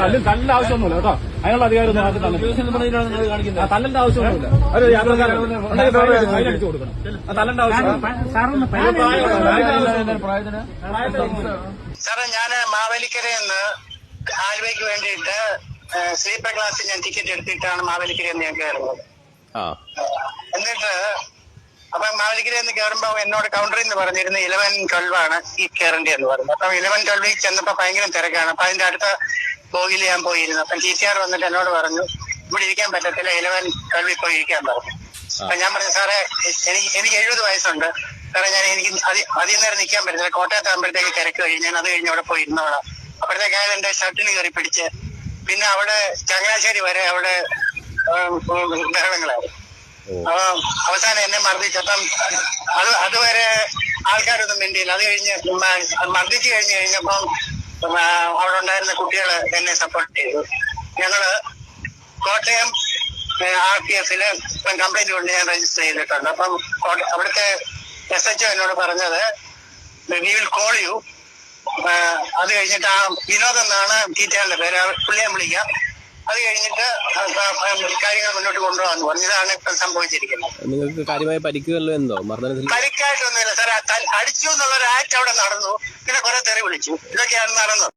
തല്ലിൽ തല്ലിന്റെ ആവശ്യമൊന്നുമില്ല കേട്ടോ. അതിനുള്ള അധികാരം ഒന്നും ആർക്കും തന്നിട്ടില്ല. ആ, തല്ലിന്റെ ആവശ്യമൊന്നുമില്ല. ഒരു യാത്രക്കാരൻ. അടിച്ച് കൊടുക്കണം. ആവശ്യം സാറേ ഞാൻ മാവേലിക്കരയിൽ നിന്ന് ആലുവയ്ക്ക് വേണ്ടിയിട്ട് സ്ലീപ്പർ ക്ലാസ്സിൽ ഞാൻ ടിക്കറ്റ് എടുത്തിട്ടാണ് മാവേലിക്കരയിൽ നിന്ന് ഞാൻ കയറുന്നത്. ആ. എന്നിട്ട് അപ്പൊ മാവേലിക്കരയിൽ നിന്ന് കയറുമ്പോ എന്നോട് കൗണ്ടറിൽ നിന്ന് പറഞ്ഞിരുന്നു ഇലവൻ ട്വൽവ് ആണ് ഈ കയറേണ്ടി എന്ന് പറഞ്ഞു അപ്പൊ ഇലവൻ ട്വൽവിൽ ചെന്നപ്പോ ഭയങ്കര തിരക്കാണ്. അപ്പൊ അതിന്റെ അടുത്ത ബോഗിൽ ഞാൻ പോയിരുന്നു. അപ്പം ടി സി ആർ വന്നിട്ട് എന്നോട് പറഞ്ഞു ഇവിടെ ഇരിക്കാൻ പറ്റത്തില്ല ഇലവൻ ട്വൽവിൽ പോയി ഇരിക്കാൻ പറഞ്ഞു. അപ്പൊ ഞാൻ പറഞ്ഞു സാറേ എനിക്ക് എനിക്ക് എഴുപത് വയസ്സുണ്ട്. സാറേ ഞാൻ എനിക്ക് അതി- അധികം നേരം നിൽക്കാൻ പറ്റത്തില്ല. കോട്ടയത്ത് ആകുമ്പോഴത്തേക്ക് തിരക്ക് കഴിഞ്ഞ് ഞാൻ അത് കഴിഞ്ഞ് അവിടെ പോയി ഇരുന്നോളാം. അപ്പോഴത്തേക്ക് അയാൾ എന്റെ ഷർട്ടിന് കയറി പിടിച്ച് പിന്നെ അവിടെ ചങ്ങനാശ്ശേരി വരെ അവിടെ ബഹളങ്ങളായി ബഹളങ്ങളായിരുന്നു അപ്പൊ അവസാനം എന്നെ മർദ്ദിച്ചപ്പം അത് അതുവരെ ആൾക്കാരൊന്നും മിണ്ടിയില്ല. അത് കഴിഞ്ഞ് മർദ്ദിച്ചു കഴിഞ്ഞ് കഴിഞ്ഞപ്പം അവിടെ ഉണ്ടായിരുന്ന കുട്ടികൾ എന്നെ സപ്പോർട്ട് ചെയ്തു. ഞങ്ങൾ കോട്ടയം ആർ പി എഫിൽ കംപ്ലൈന്റ് കൊണ്ട് ഞാൻ രജിസ്റ്റർ ചെയ്തിട്ടുണ്ട്. അപ്പം അവിടുത്തെ എസ് എച്ച് എന്നോട് പറഞ്ഞത് വി വിൽ കോൾ യു അത് കഴിഞ്ഞിട്ട് ആ വിനോദ് എന്നാണ് ടീച്ചറിന്റെ പേര്. പുള്ളിയെ വിളിക്കാം. അത് കഴിഞ്ഞിട്ട് കാര്യങ്ങൾ മുന്നോട്ട് കൊണ്ടുപോകാന്ന് പറഞ്ഞു ഇതാണ് ഇപ്പം സംഭവിച്ചിരിക്കുന്നത്. നിങ്ങൾക്ക് കാര്യമായ പരിക്കുകളിലോ എന്തോ മർദ്ദനത്തിൽ പരിക്കായിട്ടൊന്നുമില്ല സാർ അടിച്ചു എന്നുള്ള ഒരു ആക്ട് അവിടെ നടന്നു. പിന്നെ കുറെ തെറി വിളിച്ചു. ഇതൊക്കെയാണ് നടന്നത്.